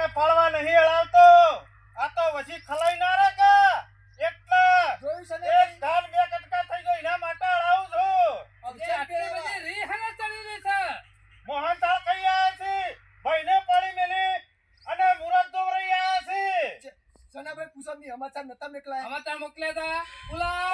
અને ફળવા નહીં હળાવતો આ તો વછી ખલાઈ ના રે કે એટલે જોયું છે ને એક ધાન બે કટકા થઈ ગયો એના માટે હળાવું છું. અવસર આટલી. બધી રી હાને ચડી રહી છે. મોહનથાળ ખાઈ આવ્યા છે. ભાઈને પાણી મેલી અને મુરત દોવરાઈ આવ્યા છે. સનાભાઈ પૂછો સમાચાર નતા મેકલાય. સમાચાર મોકલ્યા હતા. બોલા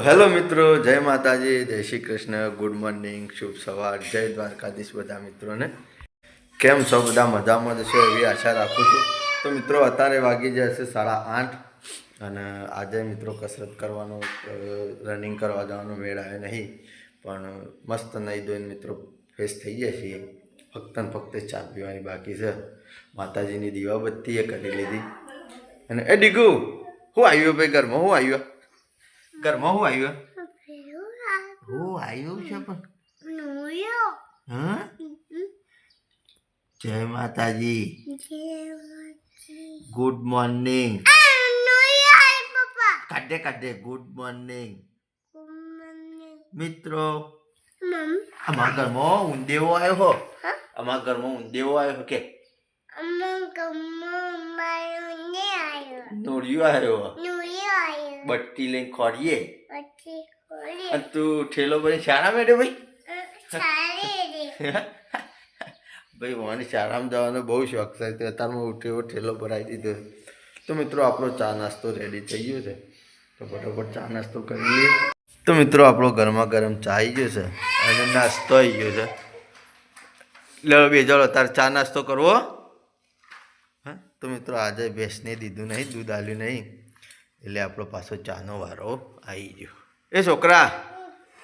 હેલો મિત્રો, જય માતાજી, જય શ્રી કૃષ્ણ, ગુડ મોર્નિંગ, શુભ સવાર, જય દ્વારકાધીશ બધા મિત્રોને. કેમ છો બધા? મજામાં જશો એવી આશા રાખું છું. તો મિત્રો, અત્યારે વાગી જશે સાડા આઠ અને આજે મિત્રો કસરત કરવાનો રનિંગ કરવા જવાનો મેળ આવે નહીં. પણ મસ્ત નહીં ધોઈને મિત્રો ફેસ થઈ જાય છીએ. ફક્ત ને ફક્ત ચા પીવાની બાકી છે. માતાજીની દીવાબત્તી એ કરી લીધી. અને એ ડીગુ, હું આવ્યો ભાઈ ઘરમાં? હું આવ્યો? ઘરમાં હું આવ્યો? હું આવ્યું છે પણ. હા જય માતાજી. ગુડ મોર્નિંગ કાઢે કાઢે. ગુડ મોર્નિંગ મિત્રો અમારા ઘરમાં ઊંદેવો આવ્યો હો. અમારા ઘરમાં ઊંદેવો આવ્યો કે. નોળિયો આવ્યો. બટ્ટી લઈને ખોરીએ અને તું ઠેલો ભરી શાળા મેડે ભાઈ? ભાઈ મને શાળામાં જવાનો બહુ શોખ છે અત્યારે અત્યારમાં ઉઠ્યો ઠેલો ભરાઈ દીધો. તો મિત્રો આપણો ચા નાસ્તો રેડી થઈ ગયો છે. તો ફટાફટ ચા નાસ્તો કરી લઈએ. તો મિત્રો આપણો ગરમા ગરમ ચા આવી ગયો છે. અને નાસ્તો આવી ગયો છે. લો બે ચાલો તારે ચા નાસ્તો કરવો. હા? તો મિત્રો આજે ભેંસને દીધું નહીં દૂધ આલ્યું નહીં. એટલે આપણો પાછો ચાનો વારો આવી ગયો. એ છોકરા,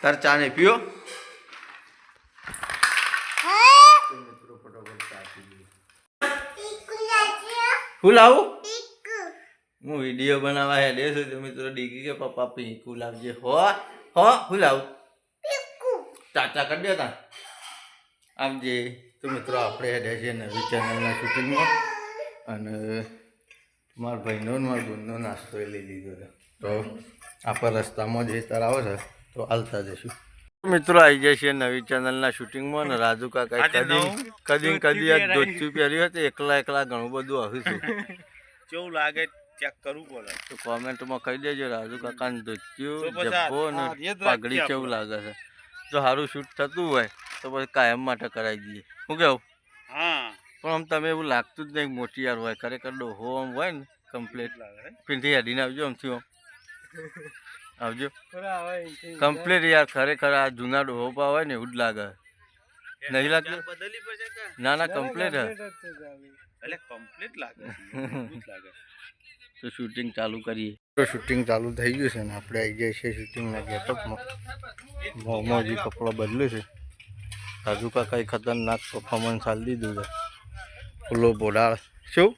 તાર ચા ને પીઓ. શું લાવું? હું વીડિયો બનાવવા હેડે છું તો મિત્રો ડીગી કે પપ્પા પીકું લાવજે. હો હો શું લાવું? ચાચા કરી દે તા આમ જે તો મિત્રો આપણે હેડે છે નવી ચેનલના શૂટિંગમાં અને મારા ભાઈનો મારા બોનનો નાસ્તો એ લઈ લીધો છે. તો આપણે રસ્તામાં જે તરાવો છે તો હાલતા જઈશું. મિત્રો આવી જાય છે નવી ચેનલના શૂટિંગમાં ને રાજુ કાકા કદી કદી કદી આ ધોતી પહેર્યું હતું એકલા એકલા ઘણું બધું આવ્યું હતું. કેવું લાગે ચેક કરવું પડે? તો કોમેન્ટમાં કહી દેજો રાજુ કાકાને ધોત્યું જબ્બો આ- ને આ યાદ રાખીએ પાઘડી કેવું લાગે છે. જો સારું શૂટ થતું હોય તો પછી કાયમ માટે કરાવી દઈએ. શું કેવું? હા. પણ આમ તમે એવું લાગતું જ નહીં મોટી યાર હોય. ખરેખર ડોહો આમ હોય ને કમ્પ્લીટ પીંઠી હેડીને આવજો આમથી આમ. આવજો. કમ્પ્લીટ યાર ખરેખર આ જૂના ડોહો પા હોય ને એવું જ લાગે. નહીં લાગતું? બદલી પડશે કે? ના ના કમ્પ્લીટ હે. એટલે કમ્પ્લીટ લાગે તો શૂટિંગ ચાલુ કરીએ. તો શૂટિંગ ચાલુ થઈ ગયું છે ને આપણે આવી જાય છે શૂટિંગના ગેટઅપમાં મોંમાં જે કપડાં બદલ્યું છે. રાજુ કાકાએ ખતરનાક પરફોર્મન્સ હાલ દીધું છે. ફૂલો બોડાળ. શું?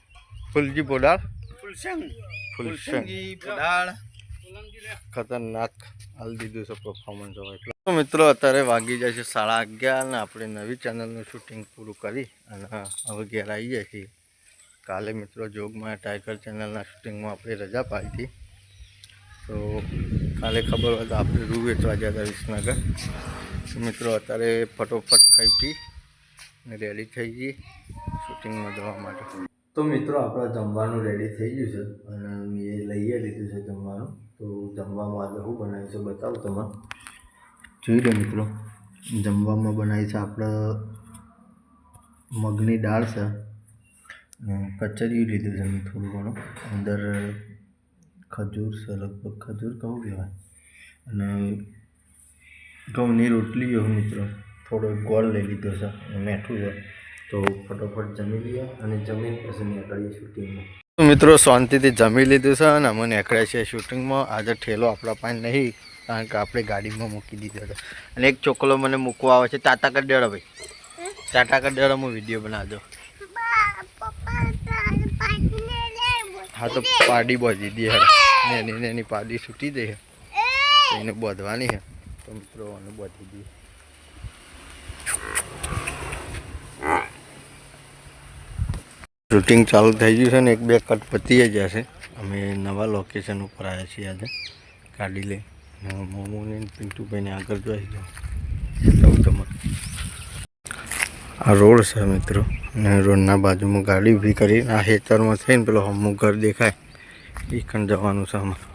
ફૂલજી બોડાળ? ફૂલસંગ ફૂલસંગ ખતરનાક. હાલ દીધું છે પરફોર્મન્સ હવે તો મિત્રો અત્યારે વાગી જાય છે સાડા અગિયાર ને આપણે નવી ચેનલનું શૂટિંગ પૂરું કરી અને હવે ઘેર આવી જાય છીએ. કાલે મિત્રો જોગમાં ટાઈગર ચેનલના શૂટિંગમાં આપણે રજા પાડી હતી. તો કાલે ખબર હોય તો આપણે રૂ વેચવા ગયા હતા વિસનગર. મિત્રો અત્યારે ફટોફટ ખાઈ પી. અને રેડી થઈ ગઈ શૂટિંગમાં જવા માટે. તો મિત્રો, આપણે જમવાનું રેડી થઈ ગયું છે અને મેં લઈએ લીધું છે જમવાનું. તો જમવામાં આજે શું બનાવ્યું છે બતાવું તમે જોઈ લો મિત્રો, જમવામાં બનાવી છે આપણે મગની દાળ છે. કચરિયું લીધું છે મેં થોડું ઘણું. અંદર ખજૂર છે, લગભગ ખજૂર, કહું કહેવાય. અને ઘઉંની રોટલી એવું મિત્રો. થોડો ગોળ લઈ લીધો છે મેઠું છે. તો ફટોફટ જમી લઈએ અને જમીન પછી નીકળીએ શૂટિંગમાં. મિત્રો શાંતિથી જમી લીધું છે અને અમે નીકળ્યા છીએ શૂટિંગમાં. આજે ઠેલો આપણા પાસે નહીં, કારણ કે આપણે ગાડીમાં મૂકી દીધો હતો અને એક ચોકલો મને મૂકવા આવે છે. ટાટા કરી દેડો ભાઈ. ટાટા કરી દેડો, હું વીડિયો બનાવજો. હા, તો પાડી બાંધી દે નેની નેની પાડી છૂટી છે એને બોધવાની છે. તો મિત્રો એને બાંધી દઈએ શૂટિંગ ચાલુ થઈ ગયું છે ને એક બે કટ પતી જશે અમે નવા લોકેશન ઉપર આવ્યા છીએ આજે, ગાડી લઈ મોમોને પિન્ટુભાઈને આગળ જોઈ જાઉં તમારે આ રોડ છે મિત્રો. અને રોડના બાજુમાં ગાડી ઊભી કરી આ હેતરમાં થઈને પેલો હમું ઘર દેખાય. એ ખંડ જવાનું છે અમારે.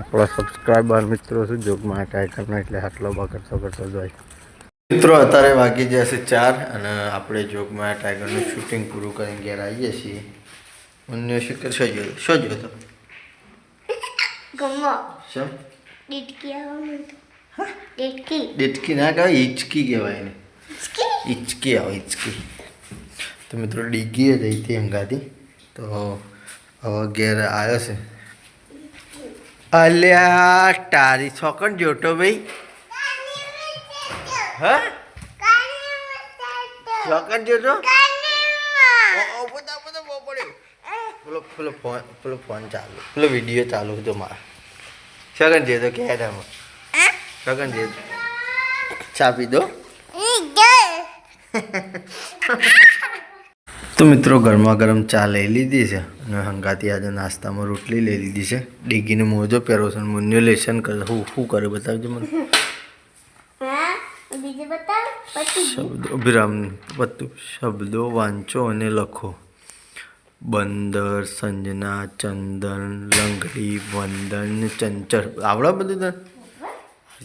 આપણા સબસ્ક્રાઈબર મિત્રો છે જોગમાં ટાઈટલમાં એટલે આટલો બગડતો કરતો જાય. મિત્રો અત્યારે વાગી જશે ચાર અને આપણે જોગમાં ટાઈગરનું શૂટિંગ પૂરું કરીને ઘેર આવીએ છીએ. અન્ય શિખર શું જોયું શું જોયું તો. ગમો શું ડીટકી આવે ડીટકી. ડેટકી ના કહેવાય હિચકી કહેવાય એને. હિચકી આવે હિચકી તો મિત્રો ડીગીએ જઈ હતી એમ ગાદી. તો હવે ઘેર આવ્યો છે. અલ્યા તારી છોકન જોટો ભાઈ. હ? જોતો? બહુ પડ્યો. પેલો પેલો ફોન પેલો ફોન ચાલુ પેલો વીડિયો ચાલુ હતો મારા. સગન જે તો કે તમે સગન જે ચા પી દો. તો મિત્રો ગરમા ગરમ ચા લઈ લીધી છે અને હંગાતી આજે નાસ્તામાં રોટલી લઈ લીધી છે. ડીગીને મોજો પહેરો છે મુન્યો લેશન કરે હું શું કરે બતાવજો મને. શબ્દો અભિરામ શબ્દો વાંચો અને લખો. બંદર સંજના ચંદન લંગડી વંદન ચંચળ. આવડા બધું તને?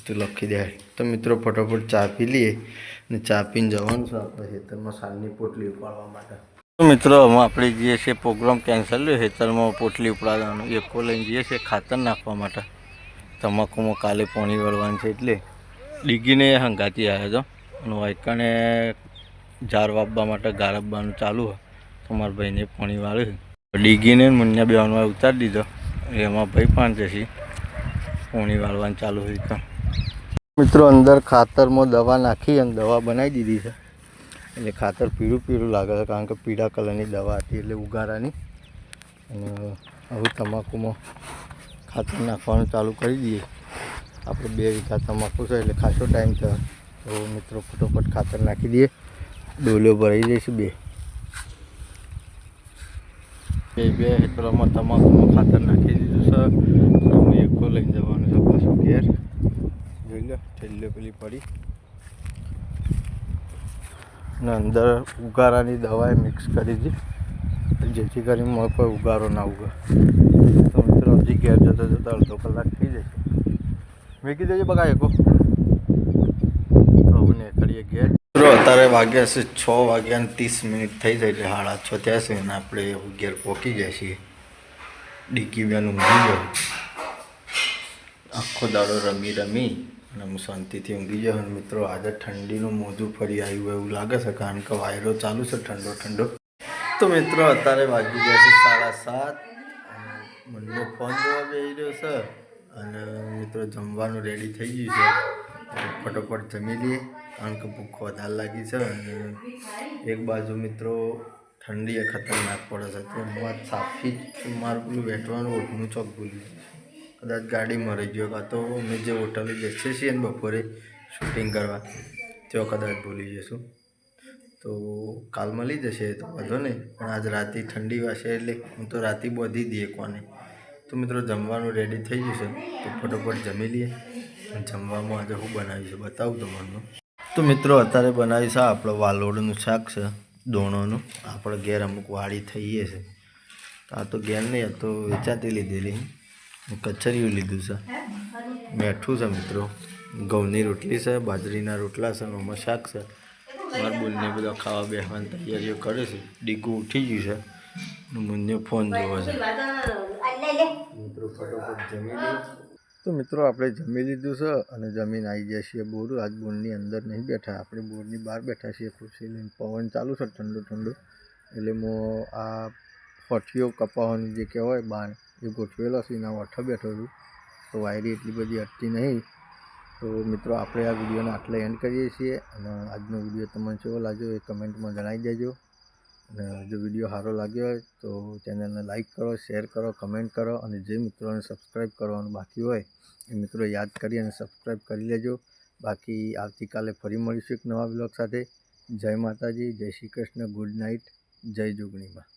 તું લખી દે. તો મિત્રો ફટાફટ ચા પી લઈએ અને ચા પીને જવાનું છે આપણે ખેતરમાં સાલની પોટલી ઉપાડવા માટે. મિત્રો અમે આપણે જે છે પ્રોગ્રામ કેન્સલ થયો ખેતરમાં પોટલી ઉપાડવાનો, એકો લઈને જઈએ છીએ ખાતર નાખવા માટે. તમાકુમાં કાલે પાણી વળવાનું છે એટલે. ડીગીને હંગાતી આવ્યો હતો અને વાયકાને ઝાર વાપવા માટે ગાર આપવાનું ચાલુ તો મારા ભાઈને પાણી વાળ્યું ડીગીને મુન્યા બેવાનો ઉતારી દીધો. એમાં ભાઈ પાંચ જશે પાણી વાળવાનું ચાલુ હોય તો મિત્રો, અંદર ખાતરમાં દવા નાખી અને દવા બનાવી દીધી છે. એટલે ખાતર પીળું પીળું લાગે છે કારણ કે પીળા કલરની દવા હતી એટલે ઉગારાની. અને હવે તમાકુમાં ખાતર નાખવાનું ચાલુ કરી દઈએ. આપણે બે વીઘા તમાકુ છે એટલે ખાસો ટાઈમ છે તો મિત્રો ફટોફટ ખાતર નાખી દઈએ. ડોલીઓ ભરાઈ જઈશું બે. બે બે હેકરોમાં તમાકુમાં ખાતર નાખી દીધું છે. અમે એકો લઈને જવાનું છે પાછું ઘેર. જોઈ લો છેલ્લે પેલી પડી. અને અંદર ઉગારાની દવાએ મિક્સ કરી હતી જેથી કરીને મને કોઈ ઉગારો ના ઉગા. તો મિત્રો, હજી ઘેર જતા જતા અડધો કલાક થઈ જશે મૂકી દેજો બગા એકો તો ને નીકળીએ ઘેર. મિત્રો, અત્યારે વાગ્યા છે છ વાગ્યા ને ત્રીસ મિનિટ થઈ જાય એટલે સાડા છ થયા છે અને આપણે ઘેર પહોંચી જાય છીએ. ડીકી બેન ઊંઘી ગયો આખો દાડો રમી રમી અને હું શાંતિથી ઊંઘી જાઉં અને મિત્રો આજે ઠંડીનું મોજું ફરી આવ્યું એવું લાગે છે, કારણ કે વાયરો ચાલુ છે, ઠંડો ઠંડો. તો મિત્રો અત્યારે વાગી ગયા છે સાડા સાત મને ફોન જોવા બેસી રહ્યો છે અને મિત્રો જમવાનું રેડી થઈ ગયું છે. ફટોફટ જમી લઈએ, કારણ કે ભૂખ વધારે લાગી છે અને એક બાજુ મિત્રો ઠંડી એ ખતરનાક પડે છે. તો હું સાફી મારું પેલું વેઠવાનું ઓઢનું ચોક ભૂલી કદાચ ગાડીમાં રહી ગયો કાં તો અમે જે હોટલે બેસીએ છીએ ને બપોરે શૂટિંગ કરવા તો કદાચ ભૂલી જઈશું તો કાલ મળી જશે તો વાંધો નહીં, પણ આજ રાતે ઠંડી વાશે એટલે હું તો રાતે બોધી દઈએ કોને. તો મિત્રો જમવાનું રેડી થઈ જશે, તો ફટોફટ જમી લઈએ. જમવામાં આજે હું બનાવીશું બતાવું તમને. તો મિત્રો અત્યારે બનાવીશ આપણે વાલોડનું શાક છે, દોણોનું. આપણે ઘેર અમુક વાડી થઈએ છે. આ તો ઘેર નહીં તો વેચાતી લીધેલી. કચરિયું લીધું છે. મેઠું છે મિત્રો. ઘઉંની રોટલી છે, બાજરીના રોટલા છે અને શાક છે. મારબુલને બધા ખાવા બેસવાની તૈયારીઓ કરે છે. ડીગું ઉઠી ગયું છે. અને ફોન જોવા છે. મિત્રો ફટોફટ જમી લીધું તો મિત્રો આપણે જમી લીધું છે અને જમીન આવી જાય છીએ બોર. આજ બોરની અંદર નહીં બેઠા. આપણે બોરની બહાર બેઠા છીએ. ખુરશી લઈને પવન ચાલુ છે ઠંડુ ઠંડુ. એટલે હું આ ફઠીઓ કપાવાનું જે કહેવાય બાણ એ ગોઠવેલો છે, એના વઠો બેઠો છું. તો વાયરી એટલી બધી અટતી નહીં. તો મિત્રો, આપણે આ વિડીયોને આટલે એન્ડ કરીએ છીએ અને આજનો વીડિયો તમને કેવો લાગ્યો એ કમેન્ટમાં જણાવી દેજો. અને જો વીડિયો સારો લાગ્યો હોય તો ચેનલને લાઈક કરો, શેર કરો, કમેન્ટ કરો અને જે મિત્રોને સબસ્ક્રાઈબ કરવાનું બાકી હોય એ મિત્રો યાદ કરી અને સબસ્ક્રાઈબ કરી લેજો. બાકી આવતીકાલે ફરી મળીશું એક નવા બ્લોગ સાથે. જય માતાજી, જય શ્રી કૃષ્ણ, ગુડ નાઇટ, જય જોગણીમાં.